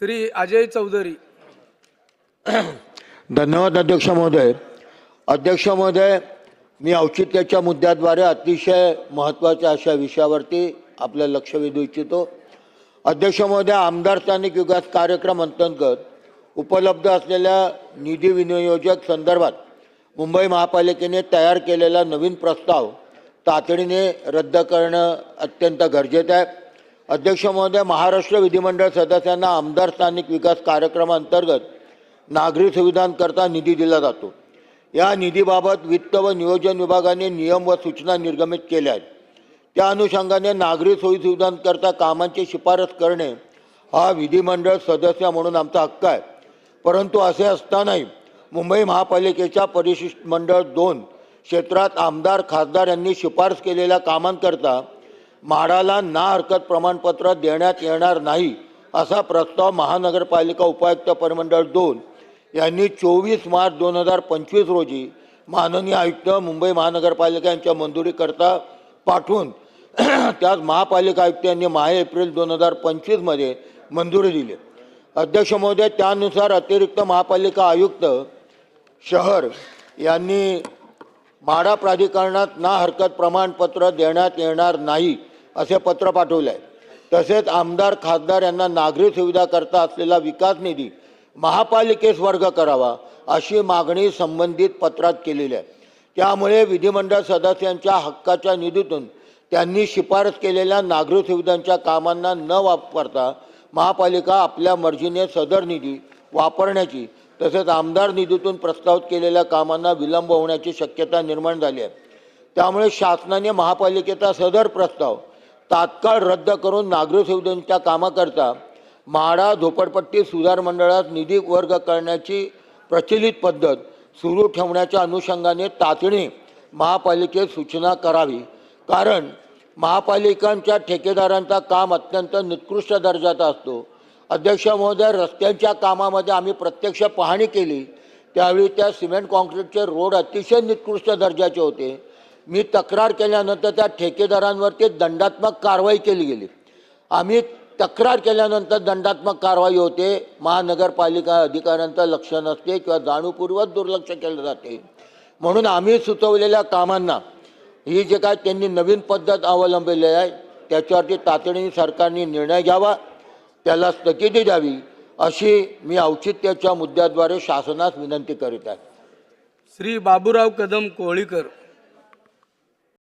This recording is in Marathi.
श्री अजय चौधरी. धन्यवाद अध्यक्ष महोदय. अध्यक्ष महोदय मी औचित्याच्या मुद्द्याद्वारे अतिशय महत्त्वाच्या अशा विषयावरती आपलं लक्ष वेधू इच्छितो. अध्यक्ष महोदय आमदार स्थानिक विकास कार्यक्रम अंतर्गत उपलब्ध असलेल्या निधी विनियोजक संदर्भात मुंबई महापालिकेने तयार केलेला नवीन प्रस्ताव तातडीने रद्द करणं अत्यंत गरजेचं आहे. अध्यक्ष महोदय महाराष्ट्र विधिमंडळ सदस्यांना आमदार स्थानिक विकास कार्यक्रमांतर्गत नागरी सुविधांकरता निधी दिला जातो. या निधीबाबत वित्त व नियोजन विभागाने नियम व सूचना निर्गमित केल्या आहेत. त्या अनुषंगाने नागरी सोयीसुविधांकरता कामांची शिफारस करणे हा विधिमंडळ सदस्य म्हणून आमचा हक्क आहे. परंतु असे असतानाही मुंबई महापालिकेच्या परिशिष्ट मंडळ दोन क्षेत्रात आमदार खासदार यांनी शिफारस केलेल्या कामांकरता म्हाडाला ना हरकत प्रमाणपत्र देण्यात येणार नाही असा प्रस्ताव महानगरपालिका उपायुक्त परिमंडळ दोन यांनी चोवीस मार्च दोन हजार पंचवीस रोजी माननीय आयुक्त मुंबई महानगरपालिका यांच्या मंजुरीकरता पाठवून त्यात महापालिका आयुक्त यांनी माहे एप्रिल दोन हजार पंचवीसमध्ये मंजुरी दिली. अध्यक्ष महोदय त्यानुसार अतिरिक्त महापालिका आयुक्त शहर यांनी म्हाडा प्राधिकरणात ना हरकत प्रमाणपत्र देण्यात येणार नाही असे पत्र पाठवले आहे तसेच आमदार खासदार यांना नागरी सुविधा करता असलेला विकास निधी महापालिकेस वर्ग करावा अशी मागणी संबंधित पत्रात केलेली आहे. त्यामुळे विधिमंडळ सदस्यांच्या हक्काच्या निधीतून त्यांनी शिफारस केलेल्या नागरी सुविधांच्या कामांना न वापरता महापालिका आपल्या मर्जीने सदर निधी वापरण्याची तसेच आमदार निधीतून प्रस्तावित केलेल्या कामांना विलंब होण्याची शक्यता निर्माण झाली आहे. त्यामुळे शासनाने महापालिकेचा सदर प्रस्ताव तात्काळ रद्द करून नागरी कामाकरता म्हाडा झोपडपट्टी सुधार मंडळात निधी वर्ग करण्याची प्रचलित पद्धत सुरू ठेवण्याच्या अनुषंगाने तातडीने महापालिकेत सूचना करावी. कारण महापालिकांच्या ठेकेदारांचा काम अत्यंत निकृष्ट दर्जाचा असतो. अध्यक्ष महोदय रस्त्यांच्या कामामध्ये आम्ही प्रत्यक्ष पाहणी केली. त्यावेळी त्या सिमेंट कॉन्क्रीटचे रोड अतिशय निकृष्ट दर्जाचे होते. मी तक्रार केल्यानंतर त्या ठेकेदारांवरती दंडात्मक कारवाई केली गेली. आम्ही तक्रार केल्यानंतर दंडात्मक कारवाई होते महानगरपालिका अधिकाऱ्यांचं लक्ष नसते किंवा जाणीवपूर्वक दुर्लक्ष केलं जाते. म्हणून आम्ही सुचवलेल्या कामांना ही जे काय त्यांनी नवीन पद्धत अवलंबलेली आहे त्याच्यावरती तातडीने सरकारने निर्णय घ्यावा त्याला स्थगिती द्यावी अशी मी औचित्याच्या मुद्द्याद्वारे शासनास विनंती करीत आहे. श्री बाबूराव कदम कोळीकर.